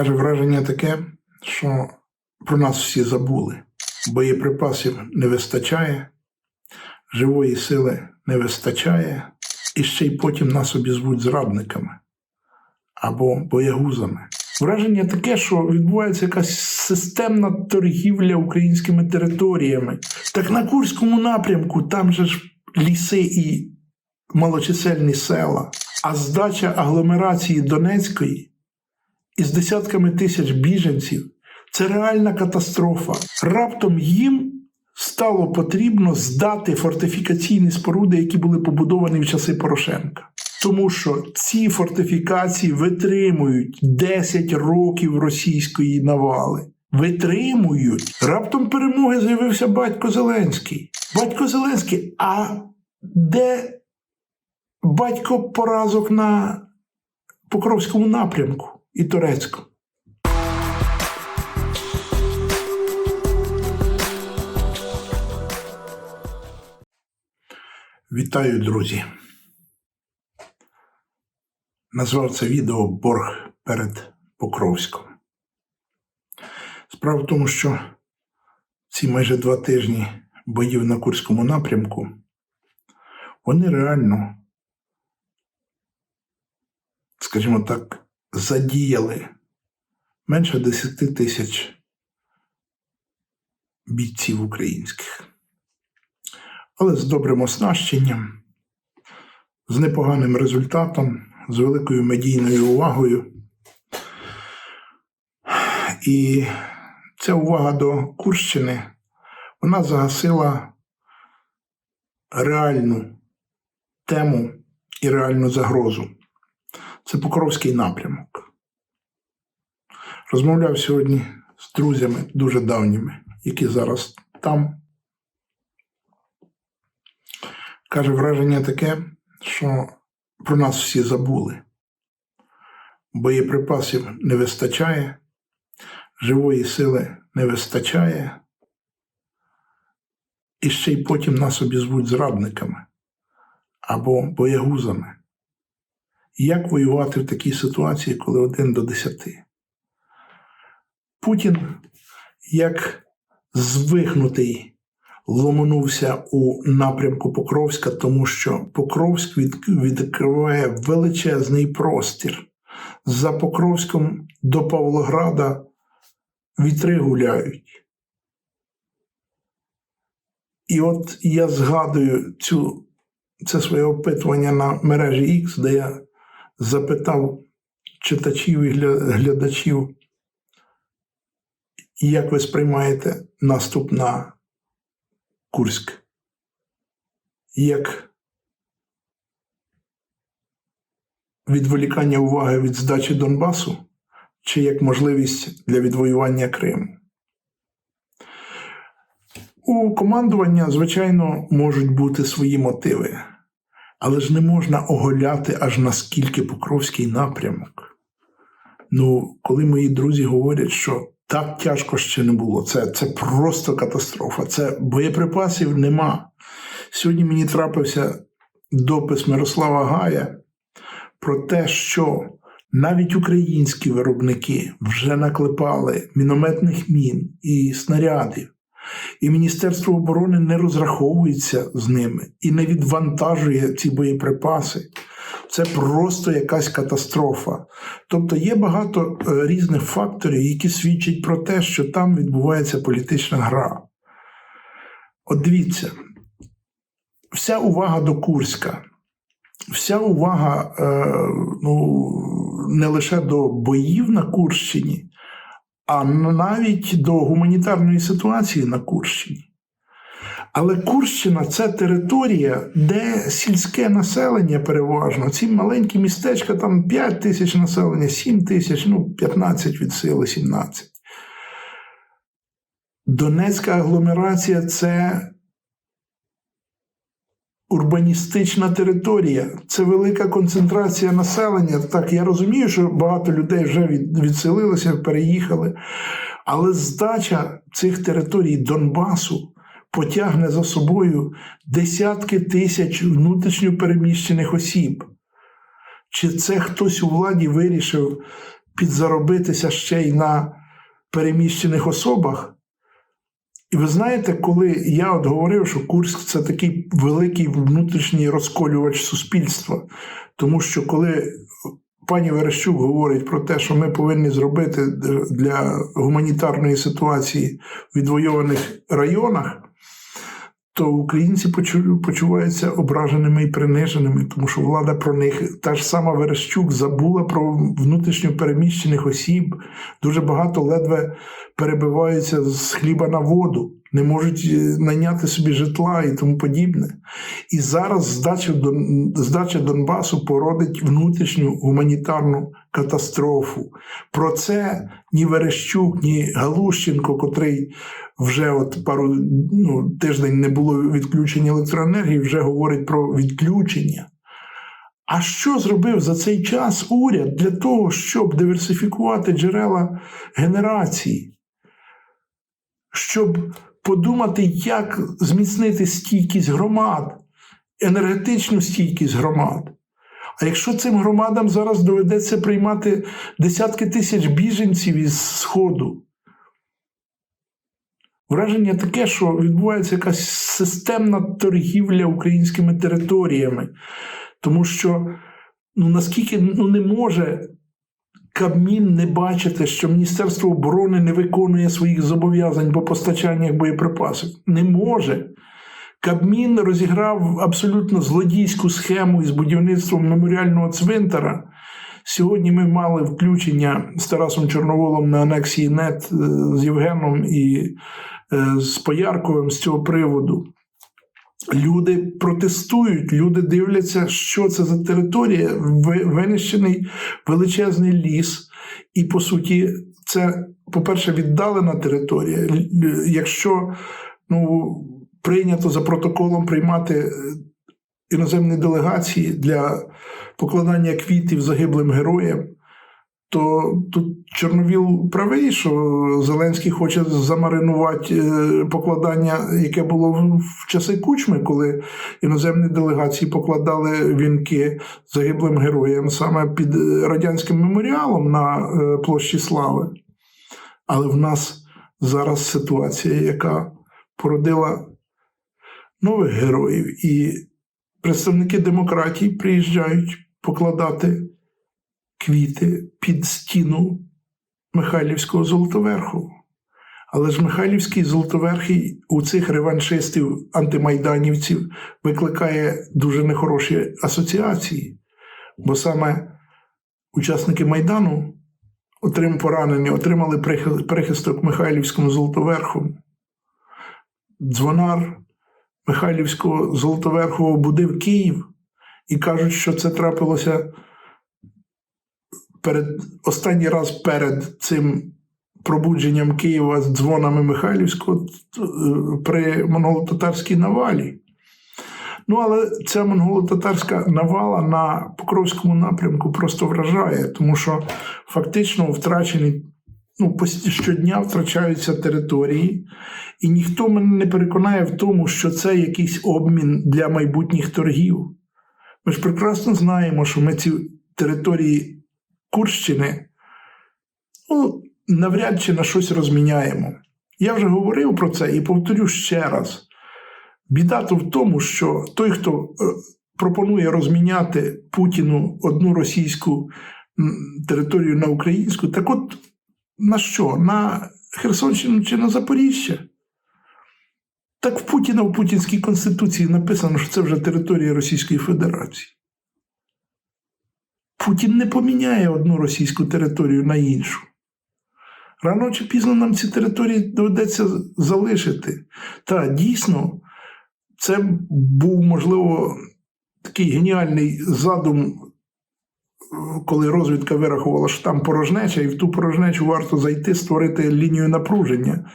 Каже, враження таке, що про нас всі забули. Боєприпасів не вистачає, живої сили не вистачає, і ще й потім нас обізвуть зрадниками або боягузами. Враження таке, що відбувається якась системна торгівля українськими територіями. Так на Курському напрямку там же ж ліси і малочисельні села, а здача агломерації Донецької із десятками тисяч біженців це реальна катастрофа. Раптом їм стало потрібно здати фортифікаційні споруди, які були побудовані в часи Порошенка. Тому що ці фортифікації витримують 10 років російської навали. Витримують. Раптом перемоги з'явився батько Зеленський. Батько Зеленський, а де батько поразок на Покровському напрямку і Турецькому? Вітаю, друзі. Назвав це відео Борг перед Покровськом. Справа в тому, що ці майже два тижні боїв на Курському напрямку вони реально, скажімо так, задіяли менше 10 тисяч бійців українських. Але з добрим оснащенням, з непоганим результатом, з великою медійною увагою. І ця увага до Курщини вона загасила реальну тему і реальну загрозу. Це Покровський напрямок. Розмовляв сьогодні з друзями дуже давніми, які зараз там. Каже, враження таке, що про нас всі забули. Боєприпасів не вистачає, живої сили не вистачає, і ще й потім нас обізвуть зрадниками або боягузами. Як воювати в такій ситуації, коли один до десяти? Путін, як звихнутий ломанувся у напрямку Покровська, тому що Покровськ відкриває величезний простір. За Покровськом до Павлограда вітри гуляють. І от я згадую цю, це своє опитування на мережі X, де я запитав читачів і глядачів, як ви сприймаєте наступ на Курськ. Як відволікання уваги від здачі Донбасу чи як можливість для відвоювання Криму. У командування, звичайно, можуть бути свої мотиви, але ж не можна оголяти аж наскільки Покровський напрямок. Ну, коли мої друзі говорять, що так тяжко ще не було. Це це просто катастрофа. Це боєприпасів нема. Сьогодні мені трапився допис Мирослава Гая про те, що навіть українські виробники вже наклепали мінометних мін і снарядів. І Міністерство оборони не розраховується з ними і не відвантажує ці боєприпаси. Це просто якась катастрофа. Тобто є багато е, різних факторів, які свідчать про те, що там відбувається політична гра. От дивіться, вся увага до Курська, вся увага е, ну, не лише до боїв на Курщині, а навіть до гуманітарної ситуації на Курщині. Але Курщина це територія, де сільське населення переважно. Ці маленькі містечка, там 5 тисяч населення, 7 тисяч, ну 15 від сили, 17. Донецька агломерація це урбаністична територія, це велика концентрація населення. Так, я розумію, що багато людей вже відселилися, переїхали. Але здача цих територій Донбасу потягне за собою десятки тисяч внутрішньо переміщених осіб. Чи це хтось у владі вирішив підзаробитися ще й на переміщених особах. І ви знаєте, коли я от говорив, що Курськ це такий великий внутрішній розколювач суспільства, тому що коли пані Верещук говорить про те, що ми повинні зробити для гуманітарної ситуації в відвойованих районах, то українці почу- почуваються ображеними і приниженими, тому що влада про них, та ж сама Верещук, забула про внутрішньо переміщених осіб. Дуже багато ледве перебиваються з хліба на воду, не можуть е, найняти собі житла і тому подібне. І зараз здача, здача Донбасу породить внутрішню гуманітарну катастрофу. Про це ні Верещук, ні Галущенко, котрий вже от пару ну, тиждень не було відключення електроенергії, вже говорить про відключення. А що зробив за цей час уряд для того, щоб диверсифікувати джерела генерації? Щоб подумати, як зміцнити стійкість громад, енергетичну стійкість громад. А якщо цим громадам зараз доведеться приймати десятки тисяч біженців із Сходу, враження таке, що відбувається якась системна торгівля українськими територіями. Тому що ну, наскільки ну, не може Кабмін не бачити, що Міністерство оборони не виконує своїх зобов'язань по постачаннях боєприпасів. Не може. Кабмін розіграв абсолютно злодійську схему із будівництвом меморіального цвинтара. Сьогодні ми мали включення з Тарасом Чорноволом на анексії НЕТ е, з Євгеном і е, з Поярковим з цього приводу. Люди протестують, люди дивляться, що це за територія, Ви- винищений величезний ліс. І по суті, це, по-перше, віддалена територія. Якщо ну, прийнято за протоколом приймати е, іноземні делегації для покладання квітів загиблим героям, то тут Чорновіл правий, що Зеленський хоче замаринувати е, покладання, яке було в- часи кучми, коли іноземні делегації покладали вінки загиблим героям саме під е, радянським меморіалом на е, площі Слави. Але в нас зараз ситуація, яка породила нових героїв, і представники демократії приїжджають покладати квіти під стіну Михайлівського Золотоверху. Але ж Михайлівський Золотоверхий у цих реваншистів, антимайданівців викликає дуже нехороші асоціації, бо саме учасники Майдану отрим поранені, отримали прихисток Михайлівському Золотоверху. Дзвонар Михайлівського Золотоверху будив Київ і кажуть, що це трапилося перед останній раз перед цим пробудженням Києва з дзвонами Михайлівського е, при монголо-татарській навалі. Ну, але ця монголо-татарська навала на Покровському напрямку просто вражає, тому що фактично втрачені ну, щодня втрачаються території, і ніхто мене не переконає в тому, що це якийсь обмін для майбутніх торгів. Ми ж прекрасно знаємо, що ми ці території Курщини ну, навряд чи на щось розміняємо. Я вже говорив про це і повторю ще раз. Біда то в тому, що той, хто е, пропонує розміняти Путіну одну російську територію на українську, так от на що? На Херсонщину чи на Запоріжжя? Так в Путіна в Путінській конституції написано, що це вже територія Російської Федерації. Путін не поміняє одну російську територію на іншу. Рано чи пізно нам ці території доведеться залишити. Та дійсно, це був, можливо, такий геніальний задум, е, коли розвідка вирахувала, що там порожнеча, і в ту порожнечу варто зайти, створити лінію напруження.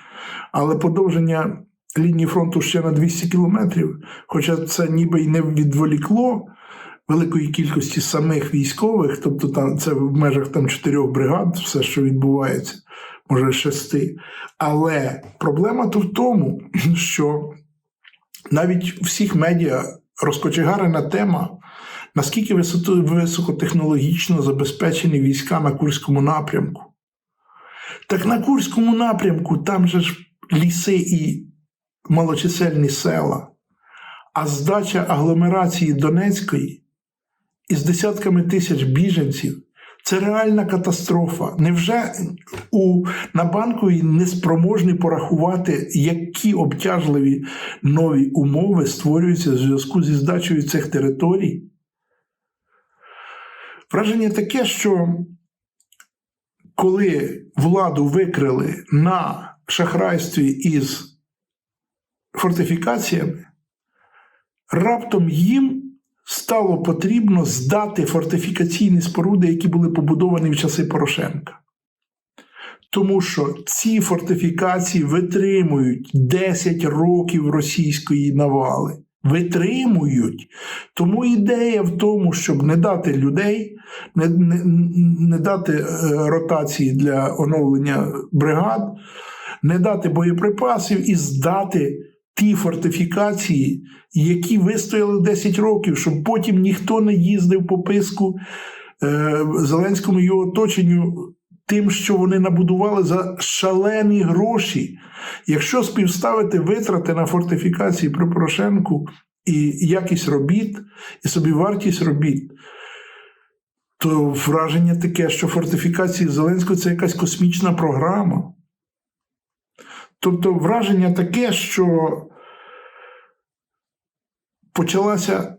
Але подовження лінії фронту ще на 200 кілометрів, хоча це ніби й не відволікло великої кількості самих військових, тобто там це в межах там чотирьох бригад, все, що відбувається, може шести. Але проблема то в тому, що навіть у всіх медіа розкочегарена тема наскільки високотехнологічно забезпечені війська на Курському напрямку. Так на Курському напрямку там же ж ліси і малочисельні села, а здача агломерації Донецької із десятками тисяч біженців це реальна катастрофа. Невже у на банковій не спроможні порахувати, які обтяжливі нові умови створюються в зв'язку зі здачею цих територій? Враження таке, що коли владу викрили на шахрайстві із фортифікаціями, раптом їм стало потрібно здати фортифікаційні споруди, які були побудовані в часи Порошенка. Тому що ці фортифікації витримують 10 років російської навали. Витримують. Тому ідея в тому, щоб не дати людей, не, не, не дати е, ротації для оновлення бригад, не дати боєприпасів і здати ті фортифікації, які вистояли 10 років, щоб потім ніхто не їздив по писку е, Зеленському його оточенню тим, що вони набудували за шалені гроші. Якщо співставити витрати на фортифікації при Порошенку і якість робіт, і собівартість робіт, то враження таке, що фортифікації Зеленського це якась космічна програма. Тобто враження таке, що почалася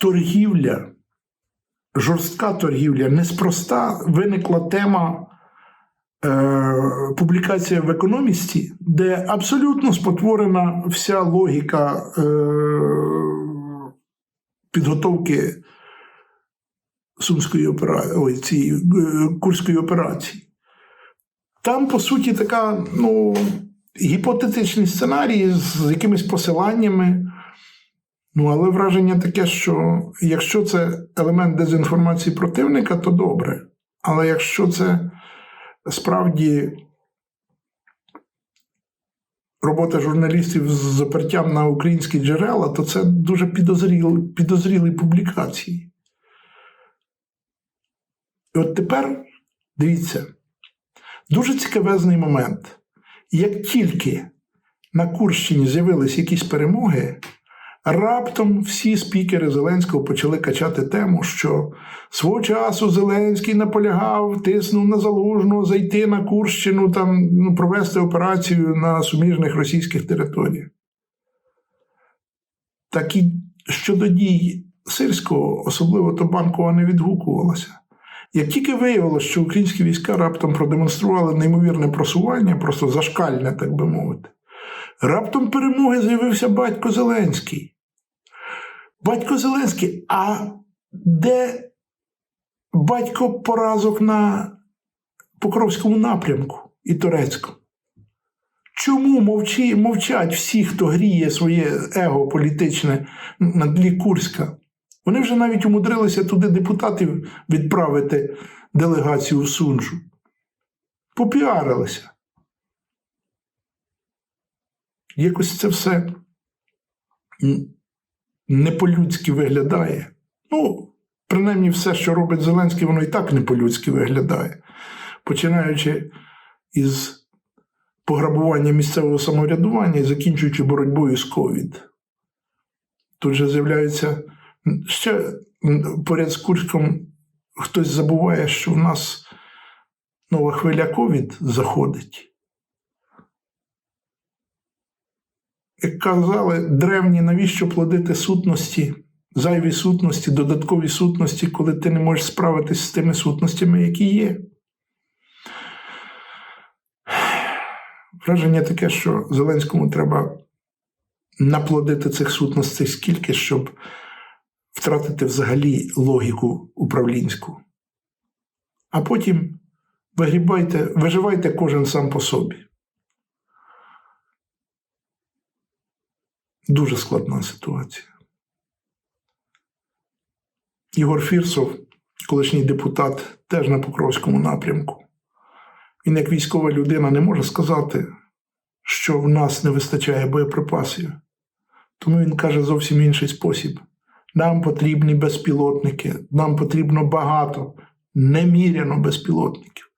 торгівля, жорстка торгівля. Неспроста виникла тема е, публікація в економісті, де абсолютно спотворена вся логіка е, підготовки Сумської операції, цієї, е, Курської операції. Там, по суті, така ну, гіпотетичні сценарії з якимись посиланнями. Ну, але враження таке, що якщо це елемент дезінформації противника, то добре. Але якщо це справді робота журналістів з запертям на українські джерела, то це дуже підозрілі, підозрілі публікації. І от тепер дивіться. Дуже цікавезний момент. Як тільки на Курщині з'явились якісь перемоги, раптом всі спікери Зеленського почали качати тему, що свого часу Зеленський наполягав, тиснув на залужну зайти на Курщину, там, ну, провести операцію на суміжних російських територіях. Так і щодо дій Сирського, особливо то банкова не відгукувалася. Як тільки виявилося, що українські війська раптом продемонстрували неймовірне просування, просто зашкальне, так би мовити, раптом перемоги з'явився батько Зеленський. Батько Зеленський, а де батько поразок на Покровському напрямку і Турецькому? Чому мовчать всі, хто гріє своє его політичне на тлі Курська? Вони вже навіть умудрилися туди депутатів відправити делегацію Сунжу. Попіарилися. Якось це все не по-людськи виглядає. Ну, принаймні, все, що робить Зеленський, воно і так не по-людськи виглядає. Починаючи із пограбування місцевого самоврядування і закінчуючи боротьбою з ковід. Тут же з'являється ще поряд з Курськом хтось забуває, що в нас нова хвиля ковід заходить. Як казали древні, навіщо плодити сутності, зайві сутності, додаткові сутності, коли ти не можеш справитись з тими сутностями, які є. Враження таке, що Зеленському треба наплодити цих сутностей скільки, щоб втратити взагалі логіку управлінську. А потім вигрібайте, виживайте кожен сам по собі. Дуже складна ситуація. Ігор Фірсов, колишній депутат, теж на Покровському напрямку. Він, як військова людина, не може сказати, що в нас не вистачає боєприпасів. Тому він каже зовсім інший спосіб Нам потрібні безпілотники, нам потрібно багато, неміряно безпілотників.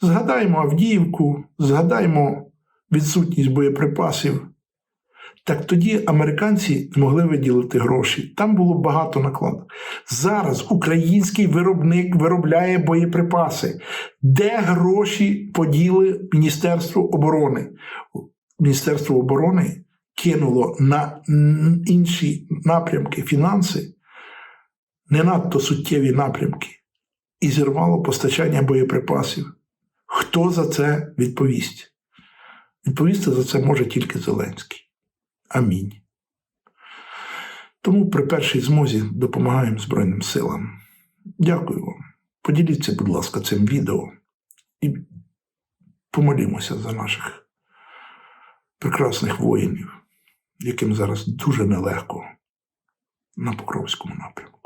Згадаймо Авдіївку, згадаймо відсутність боєприпасів. Так тоді американці могли виділити гроші. Там було багато накладок. Зараз український виробник виробляє боєприпаси. Де гроші поділи Міністерство оборони? Міністерство оборони кинуло на інші напрямки фінанси, не надто суттєві напрямки, і зірвало постачання боєприпасів. Хто за це відповість? Відповісти за це може тільки Зеленський. Амінь. Тому при першій змозі допомагаємо Збройним силам. Дякую вам. Поділіться, будь ласка, цим відео і помолімося за наших прекрасних воїнів, яким зараз дуже нелегко на Покровському напрямку.